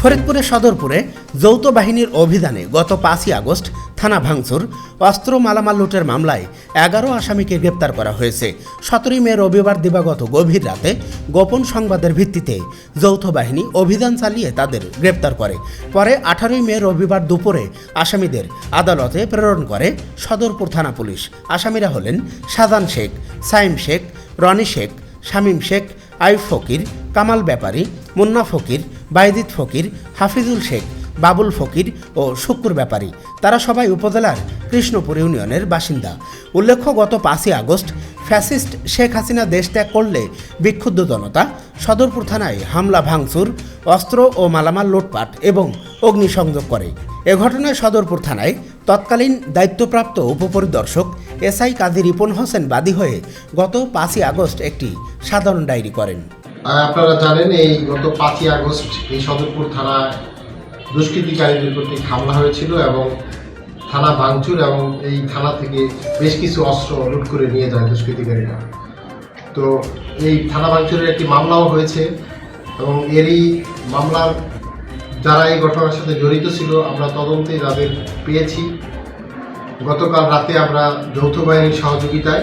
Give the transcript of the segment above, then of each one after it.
ফরিদপুরের সদরপুরে যৌথ বাহিনীর অভিযানে গত পাঁচই আগস্ট থানা ভাঙচুর, অস্ত্র মালামাল লুটের মামলায় এগারো আসামিকে গ্রেপ্তার করা হয়েছে। সতেরোই মে রবিবার দিবাগত গভীর রাতে গোপন সংবাদের ভিত্তিতে যৌথ বাহিনী অভিযান চালিয়ে তাদের গ্রেপ্তার করে। পরে আঠারোই মে রবিবার দুপুরে আসামিদের আদালতে প্রেরণ করে সদরপুর থানা পুলিশ। আসামিরা হলেন সাজান শেখ, সাইম শেখ, রনি শেখ, শামীম শেখ আইফ ফকির, কামাল ব্যাপারী, মুন্না ফকির বাইদিত ফকির, হাফিজুল শেখ, বাবুল ফকির ও শুক্কুর ব্যাপারী। তারা সবাই উপজেলার কৃষ্ণপুর ইউনিয়নের বাসিন্দা। উল্লেখ্য, গত পাঁচই আগস্ট ফ্যাসিস্ট শেখ হাসিনা দেশ ত্যাগ করলে বিক্ষুব্ধ জনতা সদরপুর থানায় হামলা ভাঙচুর, অস্ত্র ও মালামাল লুটপাট এবং অগ্নিসংযোগ করে। এ ঘটনায় সদরপুর থানায় তৎকালীন দায়িত্বপ্রাপ্ত উপপরিদর্শক এসআই কাজী রিপন হোসেন বাদী হয়ে গত পাঁচই আগস্ট একটি সাধারণ ডায়েরি করেন। আপনারা জানেন, এই গত পাঁচই আগস্ট এই সদরপুর থানায় দুষ্কৃতিকারীদের প্রতি হামলা হয়েছিল এবং থানা ভাঙচুর এবং এই থানা থেকে বেশ কিছু অস্ত্র লুট করে নিয়ে যায় দুষ্কৃতিকারীরা। তো এই থানা ভাঙচুরের একটি মামলাও হয়েছে এবং এরই মামলার যারা এই ঘটনার সাথে জড়িত ছিল, আমরা তদন্তে তাদের পেয়েছি। গতকাল রাতে আমরা যৌথ বাহিনীর সহযোগিতায়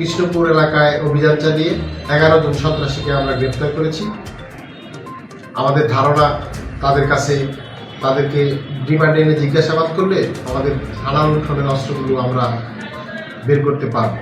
কৃষ্ণপুর এলাকায় অভিযান চালিয়ে এগারো জন সন্ত্রাসীকে আমরা গ্রেপ্তার করেছি। আমাদের ধারণা তাদের কাছে তাদেরকে ডিমান্ড এনে জিজ্ঞাসাবাদ করলে আমাদের থানা লুণ্ঠনের অস্ত্রগুলো আমরা বের করতে পারব।